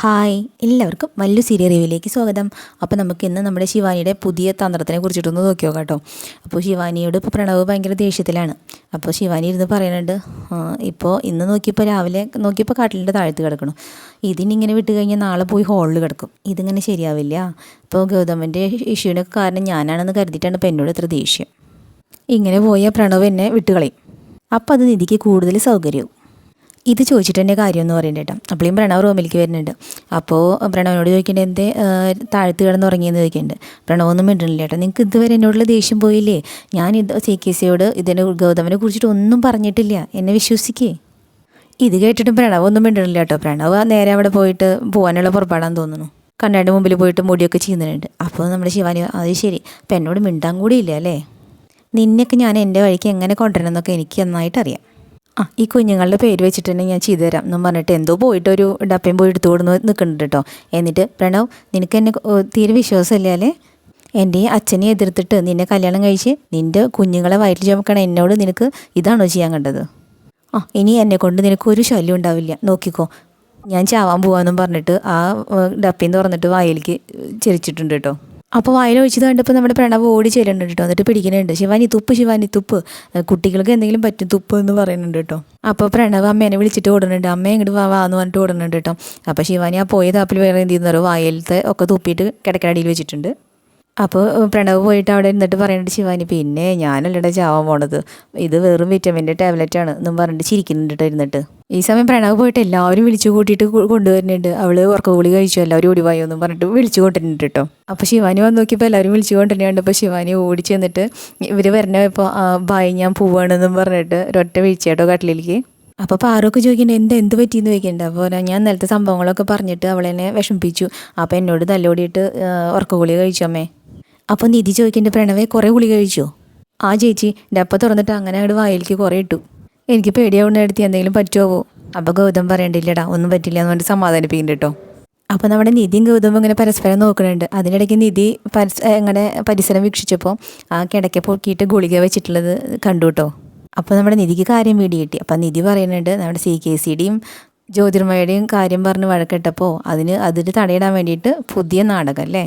Hi. എല്ലാവർക്കും വലിയ serial റിവ്യൂലേക്ക് സ്വാഗതം. അപ്പോൾ നമുക്ക് ഇന്ന് നമ്മുടെ ശിവാനിയുടെ പുതിയ തന്ത്രത്തിനെ കുറിച്ചിട്ടൊന്ന് നോക്കി നോക്കാം കേട്ടോ. അപ്പോൾ ശിവാനിയോട് ഇപ്പോൾ പ്രണവ് ഭയങ്കര ദേഷ്യത്തിലാണ്. അപ്പോൾ ശിവാനി ഇരുന്ന് പറയുന്നുണ്ട് "ആ, ഇപ്പോൾ ഇന്ന് നോക്കിയപ്പോൾ രാവിലെ നോക്കിയപ്പോൾ കാട്ടിലിന്റെ താഴത്ത് കിടക്കണം. ഇതിനിങ്ങനെ വിട്ട് കഴിഞ്ഞാൽ നാളെ പോയി ഹോളിൽ കിടക്കും. ഇതിങ്ങനെ ശരിയാവില്ല. ഇപ്പോൾ ഗൗതമന്റെ ഇഷ്യൂവിനൊക്കെ കാരണം ഞാനാണെന്ന് കരുതിയിട്ടാണ് ഇപ്പോൾ എന്നോട് ഇത്ര ദേഷ്യം. ഇങ്ങനെ പോയ പ്രണവ് എന്നെ വിട്ടുകളയും. അപ്പോൾ അത് നിധിക്ക് കൂടുതൽ സൗകര്യവും. ഇത് ചോദിച്ചിട്ട് എന്റെ കാര്യം എന്ന് പറയുന്നത് കേട്ടോ. അപ്പോഴും പ്രണവ് റൂമിലേക്ക് വരുന്നുണ്ട്. അപ്പോൾ പ്രണവിനോട് ചോദിക്കേണ്ടത് എന്തേ താഴത്ത് കിടന്ന് ഉറങ്ങിയെന്ന്? ചോദിക്കുന്നുണ്ട് പ്രണവ് ഒന്നും മിണ്ടണില്ല കേട്ടോ. നിങ്ങൾക്ക് ഇതുവരെ എന്നോടുള്ള ദേഷ്യം പോയില്ലേ? ഞാൻ ഇത് സി കെ സിയോട് ഇതിനെ ഗൗതമനെ കുറിച്ചിട്ട് ഒന്നും പറഞ്ഞിട്ടില്ല. എന്നെ വിശ്വസിക്കേ. ഇത് കേട്ടിട്ടും പ്രണവ് ഒന്നും മിണ്ടണില്ല കേട്ടോ. പ്രണവ് നേരെ അവിടെ പോയിട്ട് പോകാനുള്ള പുറപ്പാടാന്ന് തോന്നുന്നു. കണ്ണാടി മുമ്പിൽ പോയിട്ട് മുടിയൊക്കെ ചെയ്യുന്നുണ്ട് അപ്പോൾ നമ്മുടെ ശിവാനി അത് ശരി. അപ്പം എന്നോട് മിണ്ടാൻ കൂടിയില്ല അല്ലേ? നിന്നെയൊക്കെ ഞാൻ എന്റെ വഴിക്ക് എങ്ങനെ കൊണ്ടുവരണം എന്നൊക്കെ എനിക്ക് നന്നായിട്ട് അറിയാം ആ ഈ കുഞ്ഞുങ്ങളുടെ പേര് വെച്ചിട്ട് തന്നെ ഞാൻ ചെയ്തു തരാം എന്നും പറഞ്ഞിട്ട് എന്തോ പോയിട്ട് ഒരു ഡപ്പയും പോയി എടുത്തു കൊടുന്ന് നിൽക്കുന്നുണ്ട് കേട്ടോ. എന്നിട്ട് പ്രണവ് നിനക്ക് എന്നെ തീരെ വിശ്വാസമില്ല എന്റെ അച്ഛനെ എതിർത്തിട്ട് നിന്നെ കല്യാണം കഴിച്ച് നിന്റെ കുഞ്ഞുങ്ങളെ വയറ്റിൽ ചുമക്കണം എന്നോട് നിനക്ക് ഇതാണോ ചെയ്യാൻ കണ്ടത്? ആ ഇനി എന്നെ കൊണ്ട് നിനക്ക് ഒരു ശല്യം ഉണ്ടാവില്ല. നോക്കിക്കോ. ഞാൻ ചാവാൻ പോവാന്നും പറഞ്ഞിട്ട് ആ ഡപ്പിന്ന് തുറന്നിട്ട് വായിലേക്ക് ചിരിച്ചിട്ടുണ്ട് കേട്ടോ. അപ്പോൾ വായിൽ ഒഴിച്ചത് കണ്ടപ്പോൾ നമ്മുടെ പ്രണവ് ഓടി ചെല്ലുന്നുണ്ട് കേട്ടോ. എന്നിട്ട് പിടിക്കുന്നുണ്ട്. ശിവാനി തുപ്പ് ശിവാനി തുപ്പ്. കുട്ടികൾക്ക് എന്തെങ്കിലും പറ്റും തുപ്പ് എന്ന് പറയുന്നുണ്ട് കേട്ടോ. അപ്പോൾ പ്രണവ് അമ്മേനെ വിളിച്ചിട്ട് ഓടുന്നുണ്ട്. അമ്മ ഇങ്ങോട്ട് വാ വാ എന്ന് പറഞ്ഞിട്ട് ഓടുന്നുണ്ട് കേട്ടോ. അപ്പോൾ ശിവാനി ആ പോയ താപ്പിൽ വേറെ എന്ത് ചെയ്യുന്നോ? വായിലത്തെ ഒക്കെ തുപ്പിയിട്ട് കിടക്കടിയിൽ വെച്ചിട്ടുണ്ട്. അപ്പോൾ പ്രണവ് പോയിട്ട് അവിടെ ഇരുന്നിട്ട് പറയുന്നുണ്ട് ശിവാനി പിന്നെ ഞാനല്ലടെ ചാവാൻ പോണത്. ഇത് വെറും വിറ്റമിന്റെ ടാബ്ലറ്റാണ് എന്നും പറഞ്ഞിട്ട് ചിരിക്കുന്നുണ്ട് കേട്ടോ ഇരുന്നിട്ട്. ഈ സമയം പ്രണവ് പോയിട്ട് എല്ലാവരും വിളിച്ചു കൂട്ടിയിട്ട് കൊണ്ടുവരുന്നുണ്ട്. അവൾ ഉറക്ക ഗുളി കഴിച്ചു എല്ലാവരും ഓടിവായോ എന്നും പറഞ്ഞിട്ട് വിളിച്ചു കൊണ്ടിരുന്നുണ്ട് കേട്ടോ അപ്പോൾ ശിവാനി വന്ന് നോക്കിയപ്പോൾ എല്ലാവരും വിളിച്ചു കൊണ്ടിരുന്നുണ്ട് അപ്പോൾ ശിവാനി ഓടി ചെന്നിട്ട് ഇവർ വരണ ഇപ്പോൾ ബായ് ഞാൻ പോവാണെന്നും പറഞ്ഞിട്ട് ഒരൊറ്റ വീഴ്ചയാട്ടോ കട്ടിലേക്ക്. അപ്പോൾ പാറൊക്കെ ചോദിക്കണ്ട എന്താ എന്ത് പറ്റിയെന്ന് ചോദിക്കണ്ട അപ്പോൾ ഞാൻ നേരത്തെ സംഭവങ്ങളൊക്കെ പറഞ്ഞിട്ട് അവളെന്നെ വിഷമിപ്പിച്ചു. അപ്പോൾ എന്നോട് തല്ലോടിയിട്ട് ഉറക്ക ഗുളി കഴിച്ചു അമ്മേ. അപ്പോൾ നിധി ചോദിക്കേണ്ട പ്രണവേ കുറേ ഗുളി കഴിച്ചോ? ആ ചേച്ചി ഡപ്പ തുറന്നിട്ട് അങ്ങനെ അങ്ങോട്ട് വായിലേക്ക് കുറേ ഇട്ടു. എനിക്ക് പേടിയാവുന്ന എടുത്തി എന്തെങ്കിലും പറ്റുമോ അപ്പോൾ ഗൗതം പറയണ്ടില്ലടാ ഒന്നും പറ്റില്ല എന്ന് പറഞ്ഞിട്ട് സമാധാനിപ്പിക്കുന്നുണ്ട് കേട്ടോ അപ്പോൾ നമ്മുടെ നിധിയും ഗൗതമും ഇങ്ങനെ പരസ്പരം നോക്കുന്നുണ്ട്. അതിനിടയ്ക്ക് നിധി പരസ് ഇങ്ങനെ പരിസരം വീക്ഷിച്ചപ്പോൾ ആ കിടക്ക പൊക്കിയിട്ട് ഗുളിക വെച്ചിട്ടുള്ളത് കണ്ടു കേട്ടോ അപ്പോൾ നമ്മുടെ നിധിക്ക് കാര്യം വീടി കിട്ടി. അപ്പോൾ നിധി പറയുന്നുണ്ട് നമ്മുടെ സി കെ സിയുടെയും ജ്യോതിർമയുടെയും കാര്യം പറഞ്ഞ് വഴക്കിട്ടപ്പോൾ അതിന് അതിന് തടയിടാൻ വേണ്ടിയിട്ട് പുതിയ നാടകം അല്ലേ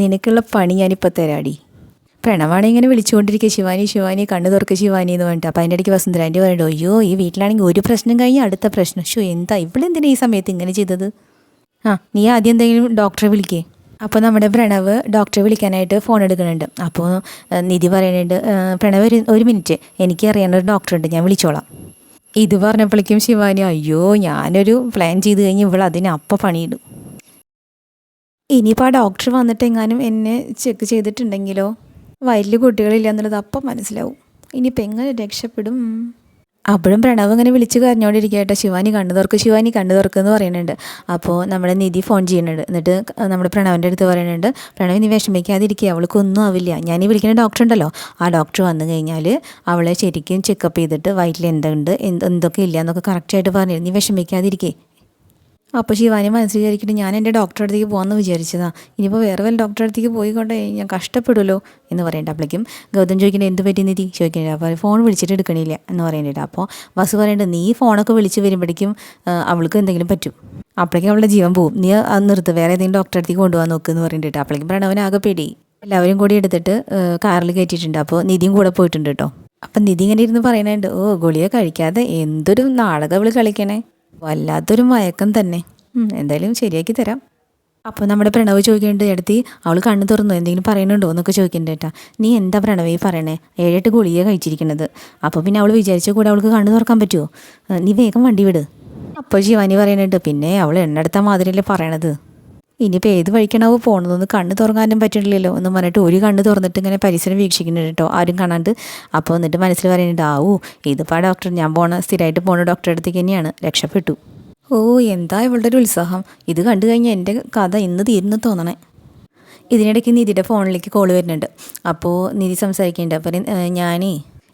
നിനക്കുള്ള പണി ഞാനിപ്പോൾ തരാടി. പ്രണവാണ് ഇങ്ങനെ വിളിച്ചുകൊണ്ടിരിക്കുക ശിവാനി ശിവാനി കണ്ണു തുറക്കുക ശിവാനി എന്ന് പറഞ്ഞിട്ട്. അപ്പോൾ അതിന്റെ ഇടയ്ക്ക് വസുന്ധരാന്റെ പറയുന്നുണ്ട് അയ്യോ ഈ വീട്ടിലാണെങ്കിൽ ഒരു പ്രശ്നം കഴിഞ്ഞ് അടുത്ത പ്രശ്നം. ഷോ എന്താ ഇവളെന്തിനാ ഈ സമയത്ത് ഇങ്ങനെ ചെയ്തത്? ആ നീ ആദ്യം എന്തെങ്കിലും ഡോക്ടറെ വിളിക്കേ. അപ്പോൾ നമ്മുടെ പ്രണവ് ഡോക്ടറെ വിളിക്കാനായിട്ട് ഫോൺ എടുക്കുന്നുണ്ട്. അപ്പോൾ നിധി പറയുന്നുണ്ട് പ്രണവ് ഒരു ഒരു മിനിറ്റ് എനിക്ക് അറിയാവുന്ന ഒരു ഡോക്ടറുണ്ട് ഞാൻ വിളിച്ചോളാം. ഇത് പറഞ്ഞപ്പോഴേക്കും ശിവാനി അയ്യോ ഞാനൊരു പ്ലാൻ ചെയ്ത് കഴിഞ്ഞ് ഇവൾ അതിനപ്പം പണിയിടും. ഇനിയിപ്പോൾ ആ ഡോക്ടർ വന്നിട്ട് എങ്ങാനും എന്നെ ചെക്ക് ചെയ്തിട്ടുണ്ടെങ്കിലോ? വലിയ കുട്ടികളില്ല എന്നുള്ളത് അപ്പം മനസ്സിലാവും. ഇനിയിപ്പോൾ എങ്ങനെ രക്ഷപ്പെടും? അപ്പോഴും പ്രണവ് ഇങ്ങനെ വിളിച്ച് കരഞ്ഞോണ്ടിരിക്കുക കേട്ടോ. ശിവാനി കണ്ണു തുറക്കും ശിവാനി കണ്ണു തുറക്കുമെന്ന് പറയുന്നുണ്ട്. അപ്പോൾ നമ്മുടെ നിധി ഫോൺ ചെയ്യുന്നുണ്ട്. എന്നിട്ട് നമ്മുടെ പ്രണവിന്റെ അടുത്ത് പറയുന്നുണ്ട്. പ്രണവ് നീ വിഷമിക്കാതിരിക്കുക അവൾക്കൊന്നും ആവില്ല. ഞാൻ ഈ വിളിക്കുന്ന ഡോക്ടർ ഉണ്ടല്ലോ. ആ ഡോക്ടർ വന്നു കഴിഞ്ഞാൽ അവളെ ശരിക്കും ചെക്കപ്പ് ചെയ്തിട്ട് വയറ്റിൽ എന്തുണ്ട് എന്ത് എന്തൊക്കെ ഇല്ല എന്നൊക്കെ കറക്റ്റായിട്ട് പറഞ്ഞു നീ വിഷമിക്കാതിരിക്കേ. അപ്പോൾ ശിവാനി മനസ്സിൽ വിചാരിക്കട്ടെ ഞാൻ എന്റെ ഡോക്ടറെ അടുത്തേക്ക് പോകാമെന്ന് വിചാരിച്ചതാണ് ഇനിയിപ്പോൾ വേറെ വല്ല ഡോക്ടറെ അടുത്തേക്ക് പോയിക്കോട്ടെ ഞാൻ കഷ്ടപ്പെടുമല്ലോ എന്ന് പറയണ്ട അപ്പോഴേക്കും ഗൗതം ചോദിക്കേണ്ടത് എന്ത് പറ്റി നിധി? ചോദിക്കേണ്ടത് അപ്പോൾ ഫോൺ വിളിച്ചിട്ട് എടുക്കണില്ല എന്ന് പറയേണ്ടിട്ട് അപ്പോൾ ബസ് പറയേണ്ടത് നീ ഫോണൊക്കെ വിളിച്ച് വരുമ്പോഴേക്കും അവൾക്ക് എന്തെങ്കിലും പറ്റും. അപ്പോഴേക്കും അവളുടെ ജീവൻ പോവും. നീ അത് നിർത്ത് വേറെ ഏതെങ്കിലും ഡോക്ടറെ അടുത്തേക്ക് കൊണ്ടുപോകാൻ നോക്ക് എന്ന് പറയേണ്ടിട്ട് അപ്പോഴേക്കും ആകെ പേടി. എല്ലാവരും കൂടി എടുത്തിട്ട് കാറിൽ കയറ്റിയിട്ടുണ്ട്. അപ്പോൾ നിധിയും കൂടെ പോയിട്ടുണ്ട് കേട്ടോ. അപ്പം നിധി ഇങ്ങനെ ഇരുന്ന് പറയുന്നുണ്ട് ഓ ഗുളിക കഴിക്കാതെ എന്തൊരു നാടകം അവൾ കളിക്കണേ? വല്ലാത്തൊരു മയക്കം തന്നെ. എന്തായാലും ശരിയാക്കി തരാം. അപ്പോൾ നമ്മുടെ പ്രണവ് ചോദിക്കേണ്ടത് എടുത്തി അവൾ കണ്ണ് തുറന്നു എന്തെങ്കിലും പറയുന്നുണ്ടോ എന്നൊക്കെ ചോദിക്കേണ്ടത് കേട്ടാ. നീ എന്താ പ്രണവേ പറയണേ? ഏഴെട്ട് ഗുളിക കഴിച്ചിരിക്കുന്നത് അപ്പോൾ പിന്നെ അവൾ വിചാരിച്ച കൂടെ അവൾക്ക് കണ്ണു തുറക്കാൻ പറ്റുമോ നീ വേഗം വണ്ടി വിട്. അപ്പോൾ ശിവാനി പറയുന്നുണ്ട് പിന്നെ അവൾ എണ്ണെടുത്ത മാതിരിയല്ലേ പറയണത്. ഇനിയിപ്പോൾ ഏത് വഴിക്കണാവോ പോണതൊന്ന് കണ്ണ് തുറങ്ങാനും പറ്റില്ലല്ലോ എന്ന് പറഞ്ഞിട്ട് ഒരു കണ്ണ് തുറന്നിട്ട് ഇങ്ങനെ പരിസരം വീക്ഷിക്കുന്നുണ്ട് കേട്ടോ. ആരും കാണാണ്ട്. അപ്പോൾ എന്നിട്ട് മനസ്സിൽ പറയുന്നുണ്ട് ആവൂ ഇതിപ്പോൾ ആ ഡോക്ടർ ഞാൻ പോണ സ്ഥിരമായിട്ട് പോണ ഡോക്ടറെ അടുത്തേക്ക് തന്നെയാണ്. രക്ഷപ്പെട്ടു. ഓ എന്താ ഇവളുടെ ഒരു ഉത്സാഹം? ഇത് കണ്ടു കഴിഞ്ഞാൽ എന്റെ കഥ ഇന്ന് തീരുന്നു തോന്നണേ. ഇതിനിടയ്ക്ക് നിധിയുടെ ഫോണിലേക്ക് കോൾ വരുന്നുണ്ട്. അപ്പോൾ നിധി സംസാരിക്കുന്നുണ്ട്. അപ്പം ഞാനേ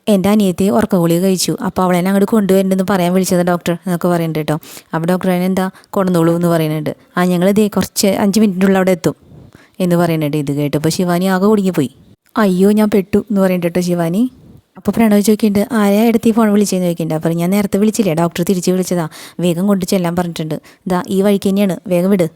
എന്റെ അനിയത്തി ഉറക്ക ഗുളിക കഴിച്ചു. അപ്പോൾ അവളെന്നെ അങ്ങോട്ട് കൊണ്ടുവരണ്ടെന്ന് പറയാൻ വിളിച്ചത് ഡോക്ടർ. എന്നൊക്കെ പറയുന്നുണ്ട് കേട്ടോ. അപ്പോൾ ഡോക്ടർ അതിനെന്താ കൊണ്ടുവന്നോളൂ എന്ന് പറയുന്നുണ്ട്. ആ ഞങ്ങൾ ഇതേ കുറച്ച് അഞ്ച് മിനിറ്റിനുള്ളിൽ അവിടെ എത്തും എന്ന് പറയുന്നുണ്ട് ഇത് കേട്ടപ്പോൾ ശിവാനി ആകെ കുടുങ്ങിപ്പോയി അയ്യോ ഞാൻ പെട്ടു എന്ന് പറയുന്നുണ്ട് കേട്ടോ ശിവാനി. അപ്പോൾ പ്രണവ് ചോദിക്കുന്നുണ്ട് ആരാ എടുത്ത് ഈ ഫോൺ വിളിച്ചതെന്ന് ചോദിക്കുന്നുണ്ട്. അപ്പോൾ ഞാൻ നേരത്തെ വിളിച്ചില്ലേ? ഡോക്ടർ തിരിച്ച് വിളിച്ചതാ. വേഗം കൊണ്ട് ചെല്ലാൻ പറഞ്ഞിട്ടുണ്ട്. ഇതാ ഈ വഴിക്ക് തന്നെയാണ്. വേഗം വിട്.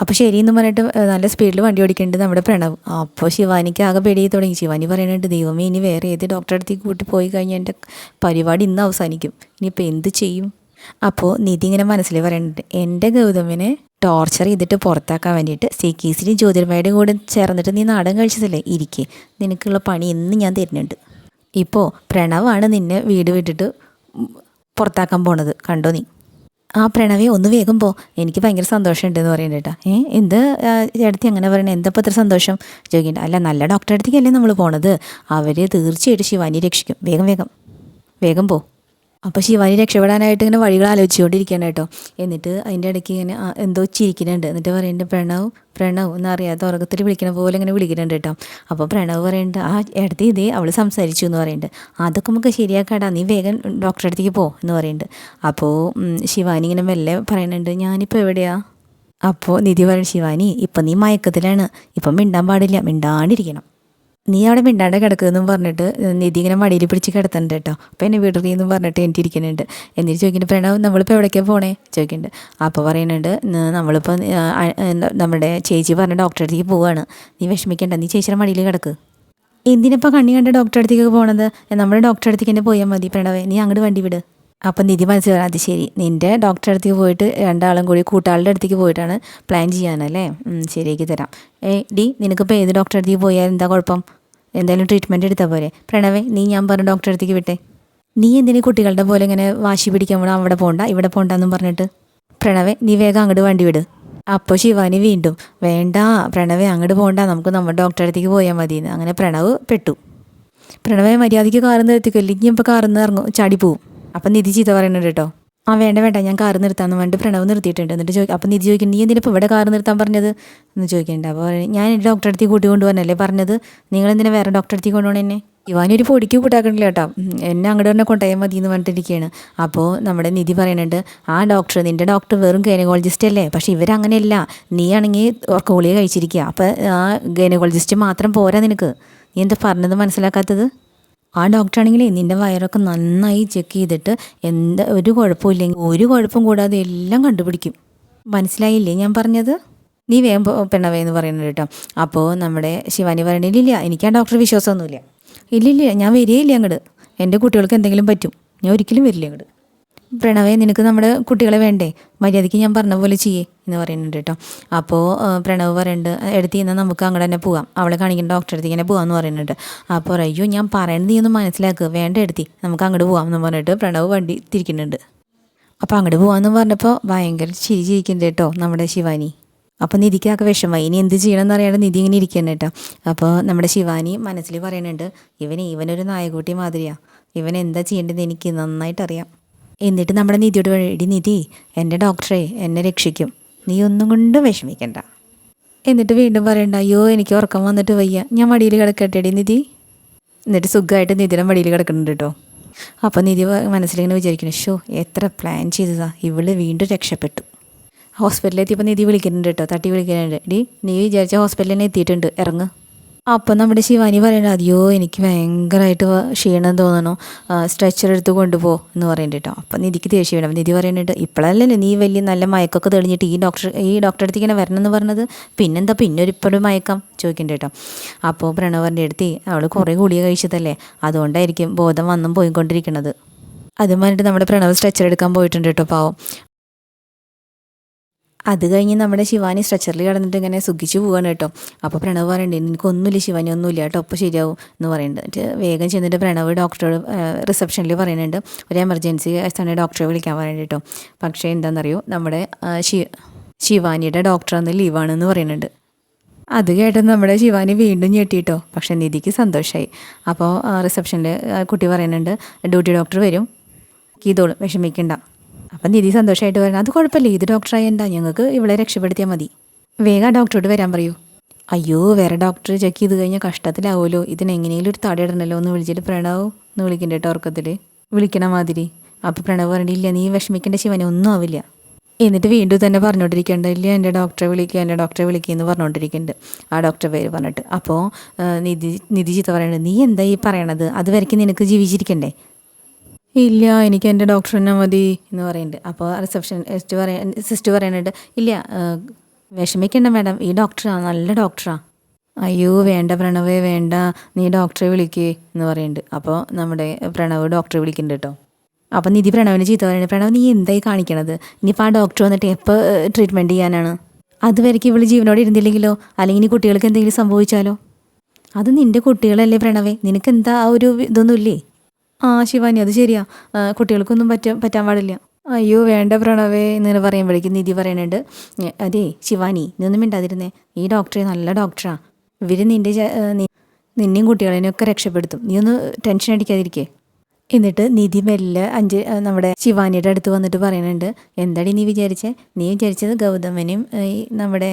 അപ്പോൾ ശരിയെന്ന് പറഞ്ഞിട്ട് നല്ല സ്പീഡിൽ വണ്ടി ഓടിക്കേണ്ടത് നമ്മുടെ പ്രണവ്. അപ്പോൾ ശിവാനിക്ക് ആകെ പേടി തുടങ്ങി. ശിവാനി പറയുന്നുണ്ട് ദൈവമേ ഇനി വേറെ ഏത് ഡോക്ടറെ അടുത്തേക്ക് കൂട്ടി പോയി കഴിഞ്ഞാൽ എന്റെ പരിപാടി ഇന്ന് അവസാനിക്കും. ഇനിയിപ്പോൾ എന്ത് ചെയ്യും? അപ്പോൾ നിധി ഇങ്ങനെ മനസ്സിൽ പറയുന്നുണ്ട് എന്റെ ഗൗതമിനെ ടോർച്ചർ ചെയ്തിട്ട് പുറത്താക്കാൻ വേണ്ടിയിട്ട് സീക്കീസിലും ജ്യോതിർമയുടെ കൂടെ ചേർന്നിട്ട് നീ നാടൻ കഴിച്ചതല്ലേ? ഇരിക്കെ. നിനക്കുള്ള പണി ഇന്ന് ഞാൻ തരുന്നുണ്ട്. ഇപ്പോൾ പ്രണവാണ് നിന്നെ വീട് വിട്ടിട്ട് പുറത്താക്കാൻ പോണത്. കണ്ടോ നീ? ആ പ്രണവേ ഒന്ന് വേഗം പോ. എനിക്ക് ഭയങ്കര സന്തോഷമുണ്ടെന്ന് പറയുന്നുണ്ട് കേട്ടോ. ഏ എന്ത് ചേട്ടത്തി അങ്ങനെ പറയണേ? എന്തപ്പോൾ ഇത്ര സന്തോഷം? ചോദിക്കണ്ട അല്ല നല്ല ഡോക്ടറെ അടുത്തേക്കല്ലേ നമ്മൾ പോണത്? അവർ തീർച്ചയായിട്ടും ശിവാനി രക്ഷിക്കും. വേഗം വേഗം. വേഗം പോ. അപ്പോൾ ശിവാനി രക്ഷപ്പെടാനായിട്ട് ഇങ്ങനെ വഴികൾ ആലോചിച്ചുകൊണ്ടിരിക്കുകയാണ് കേട്ടോ. എന്നിട്ട് അതിന്റെ ഇടയ്ക്ക് ഇങ്ങനെ എന്തോ ചിരിക്കുന്നുണ്ട്. എന്നിട്ട് പറയുന്നുണ്ട് പ്രണവ് പ്രണവ് എന്നറിയാതെ ഉറക്കത്തിൽ വിളിക്കണ പോലെ ഇങ്ങനെ വിളിക്കുന്നുണ്ട് കേട്ടോ. അപ്പോൾ പ്രണവ് പറയുന്നുണ്ട് ആ ഇടത്ത് ഇതേ അവൾ സംസാരിച്ചു എന്ന് പറയുന്നുണ്ട്. അതൊക്കെ നമുക്ക് ശരിയാക്കാടാ നീ വേഗം ഡോക്ടറെ അടുത്തേക്ക് പോ എന്ന് പറയുന്നുണ്ട്. അപ്പോൾ ശിവാനി ഇങ്ങനെ മെല്ലെ പറയുന്നുണ്ട് ഞാനിപ്പോൾ എവിടെയാ? അപ്പോൾ നിധി പറയുന്നു ശിവാനി ഇപ്പം നീ മയക്കത്തിലാണ്. ഇപ്പം മിണ്ടാൻ പാടില്ല മിണ്ടാണ്ടിരിക്കണം. നീ അവിടെ മിണ്ടാണ്ട് കിടക്കുമെന്നും പറഞ്ഞിട്ട് നിധി ഇങ്ങനെ മടിയിൽ പിടിച്ച് കിടത്തണ്ട് കേട്ടോ. അപ്പോൾ എന്നെ വിടറി എന്ന് പറഞ്ഞിട്ട് എനിക്ക് ഇരിക്കുന്നുണ്ട് എന്നിട്ട് ചോദിക്കുന്നുണ്ട് പ്രണവ് നമ്മളിപ്പോൾ എവിടേക്കാണ് പോണേ? ചോദിക്കുന്നുണ്ട് അപ്പോൾ പറയുന്നുണ്ട് "ന- നമ്മളിപ്പോൾ നമ്മുടെ ചേച്ചി പറഞ്ഞ ഡോക്ടറെ അടുത്തേക്ക് പോവാണ്. നീ വിഷമിക്കേണ്ട നീ ചേച്ചിയുടെ മടിയിൽ കിടക്ക്. എന്തിനിപ്പോൾ കണ്ണി കണ്ട ഡോക്ടറെ അടുത്തേക്ക് പോകണത് നമ്മുടെ ഡോക്ടറെ അടുത്തേക്ക് തന്നെ പോയാൽ മതി പ്രണവേ. നീ അങ്ങോട്ട് വണ്ടി വിട്. അപ്പം നിധി മനസ്സിലായി അത് ശരി. നിന്റെ ഡോക്ടറെ അടുത്തേക്ക് പോയിട്ട് രണ്ടാളും കൂടി കൂട്ടാളുടെ അടുത്തേക്ക് പോയിട്ടാണ് പ്ലാൻ ചെയ്യാനല്ലേ ശരിയാക്കി തരാം. ഏ ഡി നിനക്കിപ്പോൾ ഏത് ഡോക്ടറെ അടുത്തേക്ക് പോയാൽ എന്താ കുഴപ്പം? എന്തായാലും ട്രീറ്റ്മെന്റ് എടുത്താൽ പോരെ. പ്രണവേ നീ ഞാൻ പറഞ്ഞ ഡോക്ടറെ അടുത്തേക്ക് വിട്ടേ. നീ എന്തിനീ കുട്ടികളുടെ പോലെ ഇങ്ങനെ വാശി പിടിക്കാൻ വേണം അവിടെ പോണ്ട ഇവിടെ പോണ്ടെന്നും പറഞ്ഞിട്ട്. പ്രണവേ നീ വേഗം അങ്ങോട്ട് വണ്ടി വിട്. അപ്പോൾ ശിവാനി വീണ്ടും വേണ്ട പ്രണവേ അങ്ങോട്ട് പോകണ്ട നമുക്ക് നമ്മുടെ ഡോക്ടറെ അടുത്തേക്ക് പോയാൽ മതിയെന്ന്. അങ്ങനെ പ്രണവ് പെട്ടു. പ്രണവേ മര്യാദയ്ക്ക് കാർന്ന് എത്തിക്കും? ഇല്ലെങ്കിൽ ഇപ്പോൾ കാറിൽ നിന്ന് ഇറങ്ങും ചാടി പോവും. അപ്പം നിധി ചീത്ത പറയുന്നുണ്ട് കേട്ടോ. ആ വേണ്ട വേണ്ട ഞാൻ കാർ നിർത്താമെന്ന് പറഞ്ഞിട്ട് പ്രണവ് നിർത്തിയിട്ടുണ്ട്. എന്നിട്ട് ചോദിക്കും അപ്പം നിധി ചോദിക്കും നീ എന്തിനാ ഇപ്പോൾ ഇവിടെ കാർ നിർത്താൻ പറഞ്ഞത്? എന്ന് ചോദിക്കേണ്ട അപ്പോൾ ഞാൻ എന്റെ ഡോക്ടറെ അടുത്തേക്ക് കൂട്ടി കൊണ്ടുപോകാനല്ലേ പറഞ്ഞത്? നിങ്ങൾ എന്തിനാ വേറെ ഡോക്ടറെ അടുത്തേക്ക് കൊണ്ടുപോകണം എന്നെ? ഇവാനി ഒരു പൊടിക്ക് കൂട്ടാക്കണില്ല കേട്ടോ. എന്നെ അങ്ങോട്ട് തന്നെ കൊണ്ടുപോയാൽ മതി എന്ന് പറഞ്ഞിട്ടിരിക്കുകയാണ്. അപ്പോൾ നമ്മുടെ നിധി പറയുന്നുണ്ട് ആ ഡോക്ടർ നിന്റെ ഡോക്ടർ വെറും ഗൈനക്കോളജിസ്റ്റ് അല്ലേ? പക്ഷേ ഇവരങ്ങനെയല്ല. നീ ആണെങ്കിൽ ഗുളിക കഴിച്ചിരിക്കുക. അപ്പോൾ ആ ഗൈനക്കോളജിസ്റ്റ് മാത്രം പോരാ നിനക്ക്. നീ എന്താ പറഞ്ഞത് മനസ്സിലാക്കാത്തത്? ആ ഡോക്ടറാണെങ്കിലേ നിന്റെ വയറൊക്കെ നന്നായി ചെക്ക് ചെയ്തിട്ട് എന്താ ഒരു കുഴപ്പമില്ലെങ്കിൽ ഒരു കുഴപ്പം കൂടാതെ എല്ലാം കണ്ടുപിടിക്കും. മനസ്സിലായില്ലേ ഞാൻ പറഞ്ഞത്? നീ വേഗം പെണ്ണവേ എന്ന് പറയുന്നത് കേട്ടോ. അപ്പോൾ നമ്മുടെ ശിവാനി പറയണില്ല എനിക്ക് ആ ഡോക്ടർ വിശ്വാസമൊന്നുമില്ല. ഇല്ലില്ല ഞാൻ വരികയില്ല അങ്ങോട്ട് എന്റെ കുട്ടികൾക്ക് എന്തെങ്കിലും പറ്റും. ഞാൻ ഒരിക്കലും വരില്ല അങ്ങോട്ട് പ്രണവേ നിനക്ക് നമ്മുടെ കുട്ടികളെ വേണ്ടേ? മര്യാദയ്ക്ക് ഞാൻ പറഞ്ഞ പോലെ ചെയ്യേ എന്ന് പറയുന്നുണ്ട് കേട്ടോ. അപ്പോൾ പ്രണവ് പറയുന്നുണ്ട് എടുത്ത് എന്നാൽ നമുക്ക് അങ്ങോട്ട് തന്നെ പോകാം. അവളെ കാണിക്കുന്ന ഡോക്ടറെ അടുത്ത് ഇങ്ങനെ പോകാമെന്ന് പറയുന്നുണ്ട്. അപ്പോൾ അയ്യോ ഞാൻ പറയുന്നത് നീ ഒന്ന് മനസ്സിലാക്കുക വേണ്ട എടുത്തി നമുക്ക് അങ്ങോട്ട് പോകാം എന്ന് പറഞ്ഞിട്ട് പ്രണവ് വണ്ടി തിരിക്കുന്നുണ്ട്. അപ്പോൾ അങ്ങോട്ട് പോകാമെന്ന് പറഞ്ഞപ്പോൾ ഭയങ്കര ചിരി ചിരിക്കുന്നുണ്ട് കേട്ടോ നമ്മുടെ ശിവാനി. അപ്പോൾ നിധിക്കൊക്കെ വിഷമമായി. ഇനി എന്ത് ചെയ്യണമെന്ന് അറിയാതെ നിധി ഇങ്ങനെ ഇരിക്കുന്നു കേട്ടോ. അപ്പോൾ നമ്മുടെ ശിവാനി മനസ്സിൽ പറയുന്നുണ്ട് ഇവന് ഇവനൊരു നായകൂട്ടി മാതിരിയാണ് ഇവൻ എന്താ ചെയ്യേണ്ടത് എനിക്ക് നന്നായിട്ട് അറിയാം എന്നിട്ട് നമ്മുടെ നിധിയോട് വഴി എടി നിധി എന്റെ ഡോക്ടറെ എന്നെ രക്ഷിക്കും. നീ ഒന്നും കൊണ്ടും വിഷമിക്കണ്ട. എന്നിട്ട് വീണ്ടും പറയണ്ട അയ്യോ എനിക്ക് ഉറക്കം വന്നിട്ട് വയ്യ. ഞാൻ മടിയിൽ കിടക്കട്ടെടി നിധി. എന്നിട്ട് സുഖമായിട്ട് നിധിയുടെ മടിയിൽ കിടക്കുന്നുണ്ട് കേട്ടോ. അപ്പോൾ നിധി മനസ്സിലിങ്ങനെ വിചാരിക്കുന്നു ഷോ എത്ര പ്ലാൻ ചെയ്തതാ. ഇവൾ വീണ്ടും രക്ഷപ്പെട്ടു. ഹോസ്പിറ്റലിൽ എത്തിയപ്പോൾ നിധി വിളിക്കുന്നുണ്ട് കേട്ടോ തട്ടി വിളിക്കുന്നുണ്ട്. ഡി നീ വിചാരിച്ച ഹോസ്പിറ്റലിൽ തന്നെ എത്തിയിട്ടുണ്ട്. ഇറങ്ങ്. അപ്പം നമ്മുടെ ശിവാനി പറയുന്നത് അയ്യോ എനിക്ക് ഭയങ്കരമായിട്ട് ക്ഷീണം തോന്നണു. സ്ട്രെച്ചർ എടുത്ത് കൊണ്ടുപോ എന്ന് പറയുന്നുണ്ട് കേട്ടോ അപ്പം നിധിക്ക് ദേഷ്യം വേണം നിധി പറയുന്നുണ്ട് ഇപ്പോഴല്ലേ നീ വലിയ നല്ല മയക്കൊക്കെ തെളിഞ്ഞിട്ട് ഈ ഡോക്ടർ ഈ ഡോക്ടറെ അടുത്ത് ഇങ്ങനെ വരണം എന്ന് പറഞ്ഞത്? പിന്നെന്താ? പിന്നെ ഒരു ഇപ്പോഴും മയക്കം? ചോദിക്കുന്നുണ്ട് കേട്ടോ അപ്പോൾ പ്രണവറിന്റെ അടുത്ത് അവൾ കുറേ ഗുളിക കഴിച്ചതല്ലേ? അതുകൊണ്ടായിരിക്കും ബോധം വന്നും പോയിക്കൊണ്ടിരിക്കുന്നത് അതും പറഞ്ഞിട്ട് നമ്മുടെ പ്രണവ് സ്ട്രെച്ചർ എടുക്കാൻ പോയിട്ടുണ്ട് കേട്ടോ പാവം. അത് കഴിഞ്ഞ് നമ്മുടെ ശിവാനി സ്ട്രെച്ചറിൽ കിടന്നിട്ട് ഇങ്ങനെ സുഖിച്ചു പോവാണ് കേട്ടോ. അപ്പോൾ പ്രണവ് പറയണ്ടേ എനിക്കൊന്നുമില്ല ശിവാനി ഒന്നുമില്ല കേട്ടോ ഒപ്പം ശരിയാവും എന്ന് പറയുന്നുണ്ട് എന്നിട്ട് വേഗം ചെന്നിട്ട് പ്രണവ് ഡോക്ടറോട് റിസപ്ഷനിൽ പറയുന്നുണ്ട്. ഒരു എമർജൻസി തന്നെ ഡോക്ടറെ വിളിക്കാൻ പറയുന്നുണ്ട് കേട്ടോ. പക്ഷേ എന്താണെന്നറിയോ നമ്മുടെ ശി ശിവാനിയുടെ ഡോക്ടർ അന്ന് ലീവാണെന്ന് പറയുന്നുണ്ട്. അത് കേട്ട് നമ്മുടെ ശിവാനി വീണ്ടും ഞെട്ടിട്ടോ പക്ഷേ നിധിക്ക് സന്തോഷമായി അപ്പോൾ റിസപ്ഷനിൽ കുട്ടി പറയുന്നുണ്ട് ഡ്യൂട്ടി ഡോക്ടർ വരും. കീതോളും വിഷമിക്കണ്ട. അപ്പം നിധി സന്തോഷമായിട്ട് വരണം അത് കുഴപ്പമില്ല. ഇത് ഡോക്ടറായി എന്താ ഞങ്ങൾക്ക് ഇവിടെ രക്ഷപ്പെടുത്തിയാൽ മതി. വേഗം ഡോക്ടറോട് വരാൻ പറയൂ. അയ്യോ വേറെ ഡോക്ടർ ചെക്ക് ചെയ്ത് കഴിഞ്ഞാൽ കഷ്ടത്തിലാവുമല്ലോ. ഇതിനെങ്ങനെയെങ്കിലും ഒരു തടയിടണല്ലോ എന്ന് വിളിച്ചിട്ട് പ്രണവ് എന്ന് വിളിക്കണ്ട കേട്ടോ ഉറക്കത്തിൽ വിളിക്കണ മാതിരി. അപ്പോൾ പ്രണവ് പറഞ്ഞില്ല നീ വിഷമിക്കേണ്ട ശിവനെ ഒന്നും ആവില്ല. എന്നിട്ട് വീണ്ടും തന്നെ പറഞ്ഞുകൊണ്ടിരിക്കേണ്ട ഇല്ല എന്റെ ഡോക്ടറെ വിളിക്കുക എന്റെ ഡോക്ടറെ വിളിക്കുക എന്ന് പറഞ്ഞുകൊണ്ടിരിക്കുന്നുണ്ട് ആ ഡോക്ടറെ പേര് പറഞ്ഞിട്ട്. അപ്പോൾ നിധി നിധി ചീത്ത പറയുന്നത് നീ എന്താ ഈ പറയണത്? അതുവരയ്ക്ക് നിനക്ക് ജീവിച്ചിരിക്കണ്ടേ? ഇല്ല എനിക്ക് എന്റെ ഡോക്ടർ തന്നെ മതി എന്ന് പറയുന്നുണ്ട് അപ്പോൾ റിസപ്ഷൻ സിസ്റ്റ് സിസ്റ്റർ പറയുന്നുണ്ട് ഇല്ല വിഷമിക്കണ്ട മാഡം ഈ ഡോക്ടറാണ് നല്ല ഡോക്ടറാണ് അയ്യോ വേണ്ട പ്രണവേ വേണ്ട. നീ ഡോക്ടറെ വിളിക്കേ എന്ന് പറയുന്നുണ്ട് അപ്പോൾ നമ്മുടെ പ്രണവ് ഡോക്ടറെ വിളിക്കുന്നുണ്ട് കേട്ടോ അപ്പം നിധി പ്രണവിന് ചീത്ത പറയുന്നത് പ്രണവ് നീ എന്തായി കാണിക്കണത്? ഇനിയിപ്പോൾ ആ ഡോക്ടർ വന്നിട്ട് എപ്പോൾ ട്രീറ്റ്മെന്റ് ചെയ്യാനാണ്? അതുവരെയ്ക്ക് ഇവൾ ജീവനോട് ഇരുന്നില്ലെങ്കിലോ? അല്ലെങ്കിൽ ഇനി കുട്ടികൾക്ക് എന്തെങ്കിലും സംഭവിച്ചാലോ? അത് നിന്റെ കുട്ടികളല്ലേ പ്രണവേ. നിനക്ക് എന്താ ആ ഒരു ഇതൊന്നുമില്ലേ? ആ ശിവാനി അത് ശരിയാ. കുട്ടികൾക്കൊന്നും പറ്റ പറ്റാൻ പാടില്ല. അയ്യോ വേണ്ട പ്രണവേ എന്നിങ്ങനെ പറയുമ്പോഴേക്കും നിധി പറയുന്നുണ്ട് "ഞ- അതേ ശിവാനി ഇതൊന്നും മിണ്ടാതിരുന്നേ. ഈ ഡോക്ടറെ നല്ല ഡോക്ടറാ. ഇവർ നിന്റെ നിന്നെയും കുട്ടികളെയൊക്കെ രക്ഷപ്പെടുത്തും. നീ ഒന്ന് ടെൻഷൻ അടിക്കാതിരിക്കേ. എന്നിട്ട് നിധി മെല്ലെ അഞ്ച് നമ്മുടെ ശിവാനിയുടെ അടുത്ത് വന്നിട്ട് പറയുന്നുണ്ട് എന്താടി നീ വിചാരിച്ചേ? നീ വിചാരിച്ചത് ഗൗതമനും നമ്മുടെ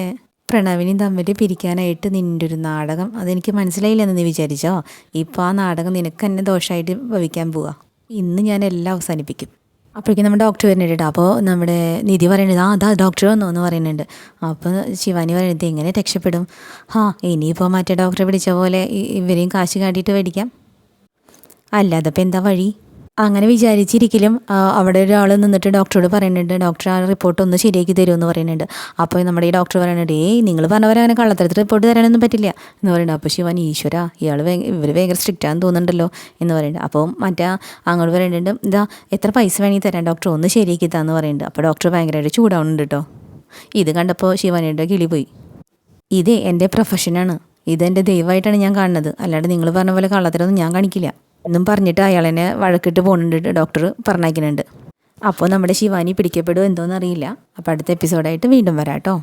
പ്രണവിനെയും തമ്മിൽ പിരിക്കാനായിട്ട് നിന്റെ ഒരു നാടകം അതെനിക്ക് മനസ്സിലായില്ലെന്ന് നീ വിചാരിച്ചോ? ഇപ്പോൾ ആ നാടകം നിനക്ക് എന്നെ ദോഷമായിട്ട് ഭവിക്കാൻ പോവാ. ഇന്ന് ഞാൻ എല്ലാം അവസാനിപ്പിക്കും. അപ്പോഴേക്കും നമ്മുടെ ഡോക്ടർ വരുന്നുണ്ട് അപ്പോൾ നമ്മുടെ നിധി പറയുന്നത് ആ അതാ ഡോക്ടർ വന്നു എന്ന് പറയുന്നുണ്ട്. അപ്പോൾ ശിവാനി പറയുന്നത് എങ്ങനെ രക്ഷപ്പെടും? ഹാ ഇനിയിപ്പോൾ മറ്റേ ഡോക്ടറെ പിടിച്ച പോലെ ഇവരെയും കാശ് കാട്ടിയിട്ട് മേടിക്കാം. അല്ലാതെ അപ്പോൾ എന്താ വഴി? അങ്ങനെ വിചാരിച്ചിരിക്കലും അവിടെ ഒരാൾ നിന്നിട്ട് ഡോക്ടറോട് പറയുന്നുണ്ട് ഡോക്ടർ ആ റിപ്പോർട്ട് ഒന്ന് ശരിയാക്കി തരുമെന്ന് പറയുന്നുണ്ട്. അപ്പോൾ നമ്മുടെ ഈ ഡോക്ടർ പറയുന്നുണ്ട് ഏയ് നിങ്ങൾ പറഞ്ഞവരെ പോലെ അങ്ങനെ കള്ളത്തരത്തിൽ റിപ്പോർട്ട് തരാനൊന്നും പറ്റില്ല. എന്ന് പറയുന്നുണ്ട്. അപ്പോൾ ശിവൻ ഈശ്വര ഇയാൾ ഇവർ ഭയങ്കര ആണെന്ന് തോന്നുന്നുണ്ടല്ലോ. എന്ന് പറയുന്നുണ്ട്. അപ്പോൾ മറ്റേ അങ്ങോട്ട് പറയുന്നുണ്ട് ഇതാ എത്ര പൈസ വേണമെങ്കിൽ തരാം ഡോക്ടർ ഒന്ന് ശരിയാക്കി താന്ന് പറയുന്നുണ്ട്. അപ്പോൾ ഡോക്ടർ ഭയങ്കരമായിട്ട് ചൂടാവുന്നുണ്ട് കേട്ടോ. ഇത് കണ്ടപ്പോൾ ശിവാനിയുടെ കിളി പോയി. ഇതേ എന്റെ പ്രൊഫഷനാണ് ഇതെന്റെ ദൈവമായിട്ടാണ് ഞാൻ കാണുന്നത്. അല്ലാണ്ട് നിങ്ങൾ പറഞ്ഞ പോലെ കള്ളത്തരമൊന്നും ഞാൻ കാണിക്കില്ല. എന്നും പറഞ്ഞിട്ട് അയാളെന്നെ വഴക്കിട്ട് പോകുന്നുണ്ട് ഡോക്ടർ പറഞ്ഞയക്കുന്നുണ്ട്. അപ്പോൾ നമ്മുടെ ശിവാനി പിടിക്കപ്പെടുമോ എന്തോന്നറിയില്ല. അപ്പോൾ അടുത്ത എപ്പിസോഡായിട്ട് വീണ്ടും വരാം കേട്ടോ